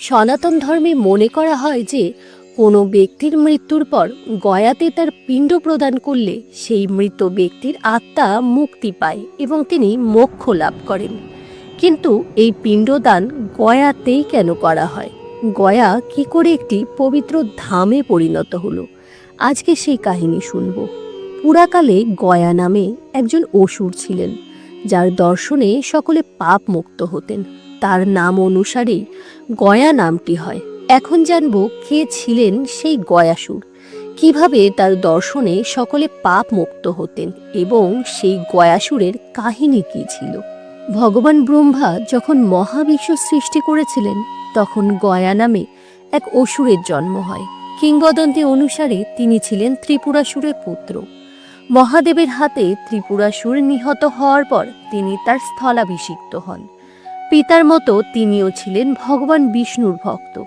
সনাতন ধর্মে মনে করা হয় যে, কোনো ব্যক্তির মৃত্যুর পর গয়াতে তার পিণ্ড প্রদান করলে সেই মৃত ব্যক্তির আত্মা মুক্তি পায় এবং তিনি মোক্ষ লাভ করেন। কিন্তু এই পিণ্ডদান গয়াতেই কেন করা হয়? গয়া কি করে একটি পবিত্র ধামে পরিণত হলো? আজকে সেই কাহিনী শুনব। পুরাকালে গয়া নামে একজন অসুর ছিলেন, যার দর্শনে সকলে পাপ মুক্ত হতেন। তার নাম অনুসারেই গয়া নামটি হয়। এখন জানব কে ছিলেন সেই গয়াসুর। কীভাবে তার দর্শনে সকলে পাপ মুক্ত হতেন এবং সেই গয়াসুরের কাহিনী কি ছিল? ভগবান ব্রহ্মা যখন মহাবিশ্ব সৃষ্টি করেছিলেন, তখন গয়া নামে এক অসুরের জন্ম হয়। কিংবদন্তি অনুসারে তিনি ছিলেন ত্রিপুরাসুরের পুত্র। মহাদেবের হাতে ত্রিপুরাসুর নিহত হওয়ার পর তিনি তার স্থলাভিষিক্ত হন। পিতার মতো তিনিও ছিলেন ভগবান বিষ্ণুর ভক্ত।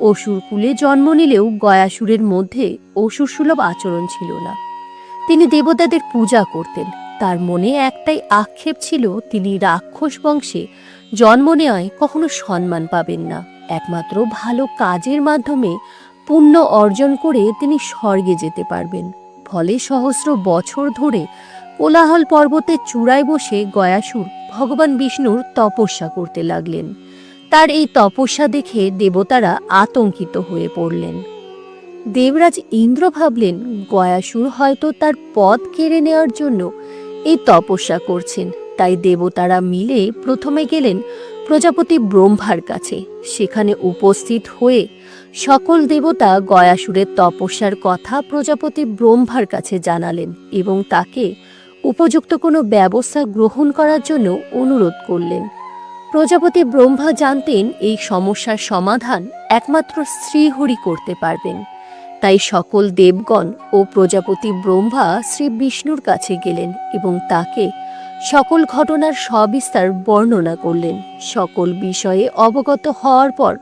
অসুর কুলে জন্ম নিলেও গয়াসুরের মধ্যে অসুরসুলভ আচরণ ছিল না। তিনি দেবতাদের পূজা করতেন। তার মনে একটাই আক্ষেপ ছিল, তিনি রাক্ষস বংশে জন্ম নেওয়ায় কখনো সম্মান পাবেন না। একমাত্র ভালো কাজের মাধ্যমে পুণ্য অর্জন করে তিনি স্বর্গে যেতে পারবেন। ফলে সহস্র বছর ধরে কোলাহল পর্বতের চূড়ায় বসে গয়াসুর ভগবান বিষ্ণুর তপস্যা করতে লাগলেন। তার এই তপস্যা দেখে দেবতারা আতঙ্কিত হয়ে পড়লেন। দেবরাজ ইন্দ্র ভাবলেন গয়াসুর হয়তো তার পদ কেড়ে নেওয়ার জন্য এই তপস্যা করছেন। তাই দেবতারা মিলে প্রথমে গেলেন প্রজাপতি ব্রহ্মার কাছে। সেখানে উপস্থিত হয়ে সকল দেবতা গয়াসুরের তপস্যার কথা প্রজাপতি ব্রহ্মার কাছে জানালেন এবং তাকে উপযুক্ত কোনো ব্যবস্থা গ্রহণ করার জন্য অনুরোধ করলেন। প্রজাপতি ব্রহ্মা জানতেন এই সমস্যার সমাধান একমাত্র শ্রীহরি করতে পারবেন। তাই সকল দেবগণ ও প্রজাপতি ব্রহ্মা শ্রী বিষ্ণুর কাছে গেলেন এবং তাকে সকল ঘটনার সবিস্তার বর্ণনা করলেন। সকল বিষয়ে অবগত হওয়ার পর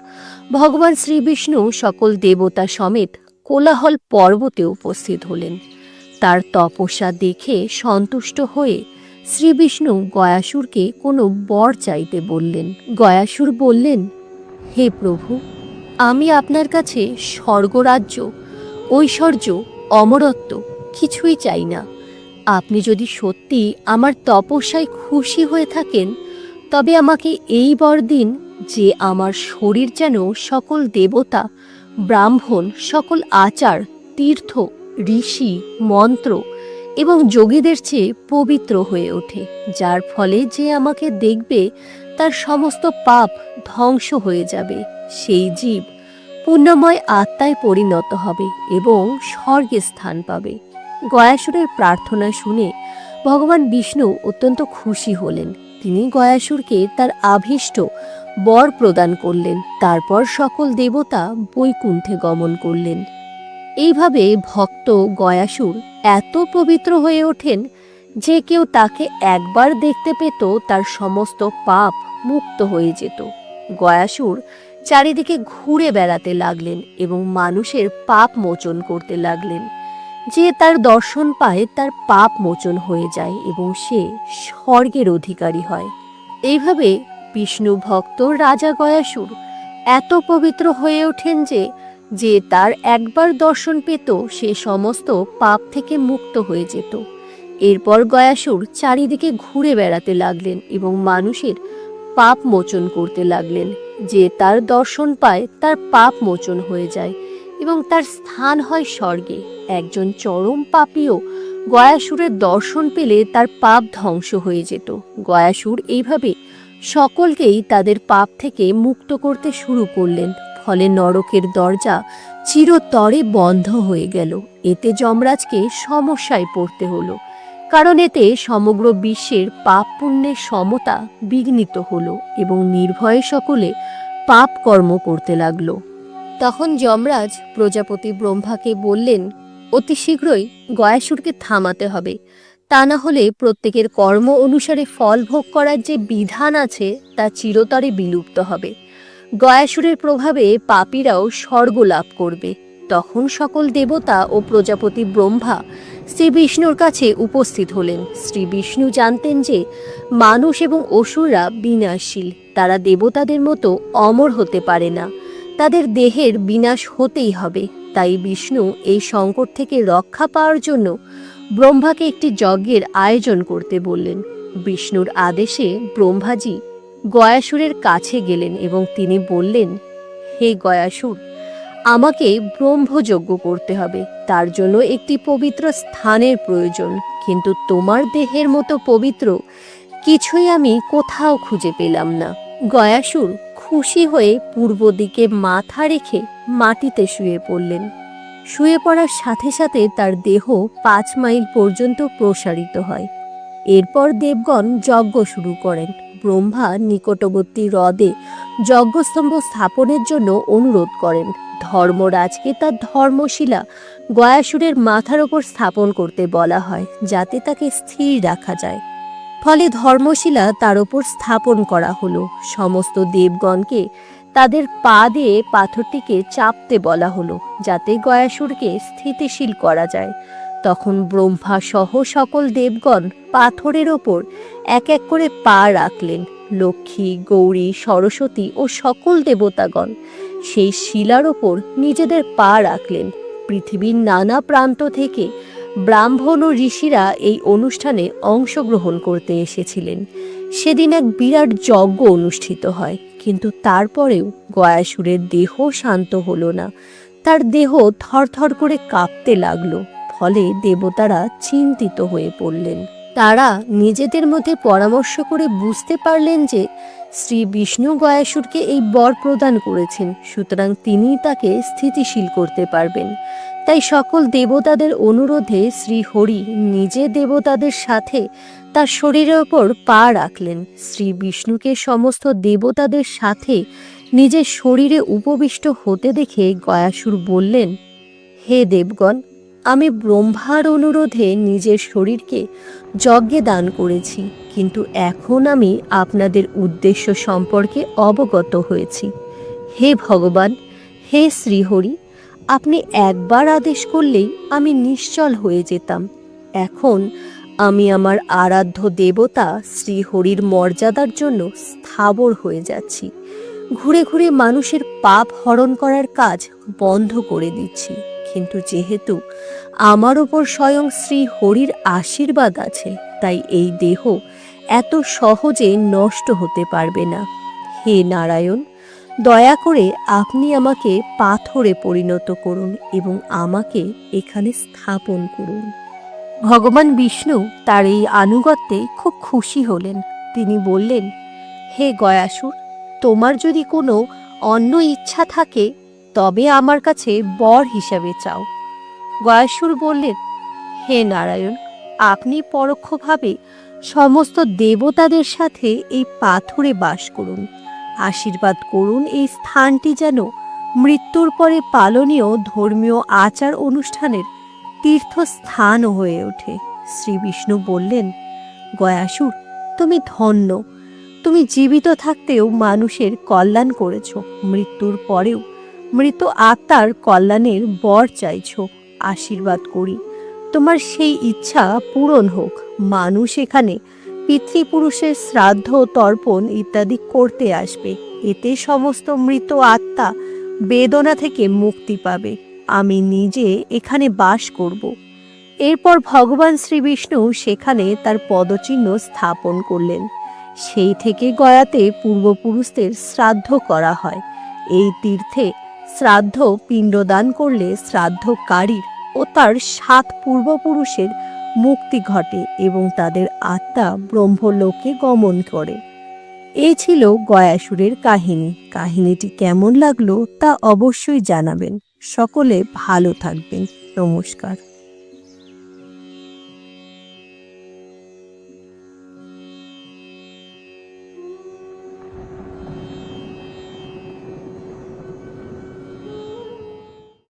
ভগবান শ্রীবিষ্ণু সকল দেবতা সমেত কোলাহল পর্বতে উপস্থিত হলেন। তার তপস্যা দেখে সন্তুষ্ট হয়ে শ্রীবিষ্ণু গয়াসুরকে কোনো বর চাইতে বললেন। গয়াসুর বললেন, হে প্রভু, আমি আপনার কাছে স্বর্গরাজ্য, ঐশ্বর্য, অমরত্ব কিছুই চাই না। আপনি যদি সত্যি আমার তপস্যায় খুশি হয়ে থাকেন, তবে আমাকে এই বর দিন যে আমার শরীর যেন সকল দেবতা, ব্রাহ্মণ, সকল আচার, তীর্থ ঋষি, মন্ত্র এবং যোগীদের চেয়ে পবিত্র হয়ে ওঠে, যার ফলে যে আমাকে দেখবে তার সমস্ত পাপ ধ্বংস হয়ে যাবে, সেই জীব পুণ্যময় আত্মায় পরিণত হবে এবং স্বর্গে স্থান পাবে। গয়াসুরের প্রার্থনা শুনে ভগবান বিষ্ণু অত্যন্ত খুশি হলেন। তিনি গয়াসুরকে তার আভীষ্ট বর প্রদান করলেন, তারপর সকল দেবতা বৈকুণ্ঠে গমন করলেন। এইভাবে ভক্ত গয়াসুর এত পবিত্র হয়ে ওঠেন যে কেউ তাকে একবার দেখতে পেত তার সমস্ত পাপ মুক্ত হয়ে যেত। গয়াসুর চারিদিকে ঘুরে বেড়াতে লাগলেন এবং মানুষের পাপ মোচন করতে লাগলেন। যে তার দর্শন পায় তার পাপ মোচন হয়ে যায় এবং সে স্বর্গের অধিকারী হয়। এইভাবে বিষ্ণু ভক্ত রাজা গয়াসুর এত পবিত্র হয়ে ওঠেন যে যে তার একবার দর্শন পেত, সে সমস্ত পাপ থেকে মুক্ত হয়ে যেত। এরপর গয়াসুর চারিদিকে ঘুরে বেড়াতে লাগলেন এবং মানুষের পাপ মোচন করতে লাগলেন। যে তার দর্শন পায়, তার পাপ মোচন হয়ে যায় এবং তার স্থান হয় স্বর্গে। একজন চরম পাপীও গয়াসুরের দর্শন পেলে তার পাপ ধ্বংস হয়ে যেত। গয়াসুর এইভাবে সকলকেই তাদের পাপ থেকে মুক্ত করতে শুরু করলেন। ফলে নরকের দরজা চিরতরে বন্ধ হয়ে গেল। এতে যমরাজকে সমস্যায় পড়তে হলো, কারণ এতে সমগ্র বিশ্বের পাপ পুণ্যের সমতা বিঘ্নিত হলো এবং নির্ভয়ে সকলে পাপ কর্ম করতে লাগল। তখন যমরাজ প্রজাপতি ব্রহ্মাকে বললেন, অতি শীঘ্রই গয়াসুরকে থামাতে হবে। তা না হলে প্রত্যেকের কর্ম অনুসারে ফল ভোগ করার যে বিধান আছে তা চিরতরে বিলুপ্ত হবে। গয়াসুরের প্রভাবে পাপীরাও স্বর্গ লাভ করবে। তখন সকল দেবতা ও প্রজাপতি ব্রহ্মা শ্রী বিষ্ণুর কাছে উপস্থিত হলেন। শ্রী বিষ্ণু জানতেন যে মানুষ এবং অসুররা বিনাশীল তারা দেবতাদের মতো অমর হতে পারে না। তাদের দেহের বিনাশ হতেই হবে। তাই বিষ্ণু এই সংকট থেকে রক্ষা পাওয়ার জন্য ব্রহ্মাকে একটি যজ্ঞের আয়োজন করতে বললেন। বিষ্ণুর আদেশে ব্রহ্মাজি গয়াসুরের কাছে গেলেন এবং তিনি বললেন, হে গয়াসুর, আমাকে ব্রহ্মযজ্ঞ করতে হবে। তার জন্য একটি পবিত্র স্থানের প্রয়োজন। কিন্তু তোমার দেহের মতো পবিত্র কিছুই আমি কোথাও খুঁজে পেলাম না গয়াসুর খুশি হয়ে পূর্ব দিকে মাথা রেখে মাটিতে শুয়ে পড়লেন। শুয়ে পড়ার সাথে সাথে তার দেহ পাঁচ মাইল পর্যন্ত প্রসারিত হয়। এরপর দেবগণ যজ্ঞ শুরু করেন। ব্রহ্মা নিকটবর্তী হ্রদে যজ্ঞস্তম্ভ স্থাপনের জন্য অনুরোধ করেন। ধর্মরাজকে তার ধর্মশিলা গয়াসুরের মাথার ওপর স্থাপন করতে বলা হয়, যাতে তাকে স্থির রাখা যায়। ফলে ধর্মশিলা তার ওপর স্থাপন করা হলো। সমস্ত দেবগণকে তাদের পা দিয়ে পাথরটিকে চাপতে বলা হলো, যাতে গয়াসুরকে স্থিতিশীল করা যায়। তখন ব্রহ্মা সহ সকল দেবগণ পাথরের ওপর এক এক করে পা রাখলেন। লক্ষ্মী, গৌরী, সরস্বতী ও সকল দেবতাগণ সেই শিলার ওপর নিজেদের পা রাখলেন। পৃথিবীর নানা প্রান্ত থেকে ব্রাহ্মণ ও ঋষিরা এই অনুষ্ঠানে অংশগ্রহণ করতে এসেছিলেন। সেদিন এক বিরাট যজ্ঞ অনুষ্ঠিত হয়, কিন্তু তারপরেও গয়াসুরের দেহ শান্ত হলো না। তার দেহ থরথর করে কাঁপতে লাগল। ফলে দেবতারা চিন্তিত হয়ে পড়লেন। তারা নিজেদের মধ্যে পরামর্শ করে বুঝতে পারলেন যে শ্রী বিষ্ণু গয়াসুরকে এই বর প্রদান করেছেন, সুতরাং তিনিই তাকে স্থিতিশীল করতে পারবেন। তাই সকল দেবতাদের অনুরোধে শ্রী হরি নিজে দেবতাদের সাথে তার শরীরের ওপর পা রাখলেন। শ্রী বিষ্ণুকে সমস্ত দেবতাদের সাথে নিজের শরীরে উপবিষ্ট হতে দেখে গয়াসুর বললেন, হে দেবগণ আমি ব্রহ্মার অনুরোধে নিজের শরীরকে যজ্ঞে দান করেছি, কিন্তু এখন আমি আপনাদের উদ্দেশ্য সম্পর্কে অবগত হয়েছি। হে ভগবান, হে শ্রীহরি, আপনি একবার আদেশ করলেই আমি নিশ্চল হয়ে যেতাম। এখন আমি আমার আরাধ্য দেবতা শ্রীহরির মর্যাদার জন্য স্থাবর হয়ে যাচ্ছি। ঘুরে ঘুরে মানুষের পাপ হরণ করার কাজ বন্ধ করে দিচ্ছি, কিন্তু যেহেতু আমার ওপর স্বয়ং শ্রী হরির আশীর্বাদ আছে, তাই এই দেহ এত সহজে নষ্ট হতে পারবে না। হে নারায়ণ, দয়া করে আপনি আমাকে পাথরে পরিণত করুন এবং আমাকে এখানে স্থাপন করুন। ভগবান বিষ্ণু তার এই আনুগত্যে খুব খুশি হলেন। তিনি বললেন, হে গয়াসুর, তোমার যদি কোনো অন্য ইচ্ছা থাকে, তবে আমার কাছে বর হিসাবে চাও। গয়াসুর বললেন, হে নারায়ণ, আপনি পরোক্ষভাবে সমস্ত দেবতাদের সাথে এই পাথরে বাস করুন। আশীর্বাদ করুন এই স্থানটি যেন মৃত্যুর পরে পালনীয় ধর্মীয় আচার অনুষ্ঠানের তীর্থস্থান হয়ে ওঠে। শ্রী বিষ্ণু বললেন, গয়াসুর, তুমি ধন্য। তুমি জীবিত থাকতেও মানুষের কল্যাণ করেছ। মৃত্যুর পরেও মৃত আত্মার কল্যাণের বর চাইছ। আশীর্বাদ করি। তোমার সেই ইচ্ছা পূরণ হোক। মানুষ এখানে পিতৃপুরুষের শ্রাদ্ধ, তর্পণ ইত্যাদি করতে আসবে। এতে সমস্ত মৃত আত্মা বেদনা থেকে মুক্তি পাবে। আমি নিজে এখানে বাস করব। এরপর ভগবান শ্রীবিষ্ণু সেখানে তার পদচিহ্ন স্থাপন করলেন। সেই থেকে গয়াতে পূর্বপুরুষদের শ্রাদ্ধ করা হয়। এই তীর্থে শ্রাদ্ধ পিণ্ডদান করলে শ্রাদ্ধকারীর ও তার সাত পূর্বপুরুষের মুক্তি ঘটে এবং তাদের আত্মা ব্রহ্মলোকে গমন করে। এ ছিল গয়াসুরের কাহিনী। কাহিনীটি কেমন লাগল তা অবশ্যই জানাবেন। সকলে ভালো থাকবেন। নমস্কার।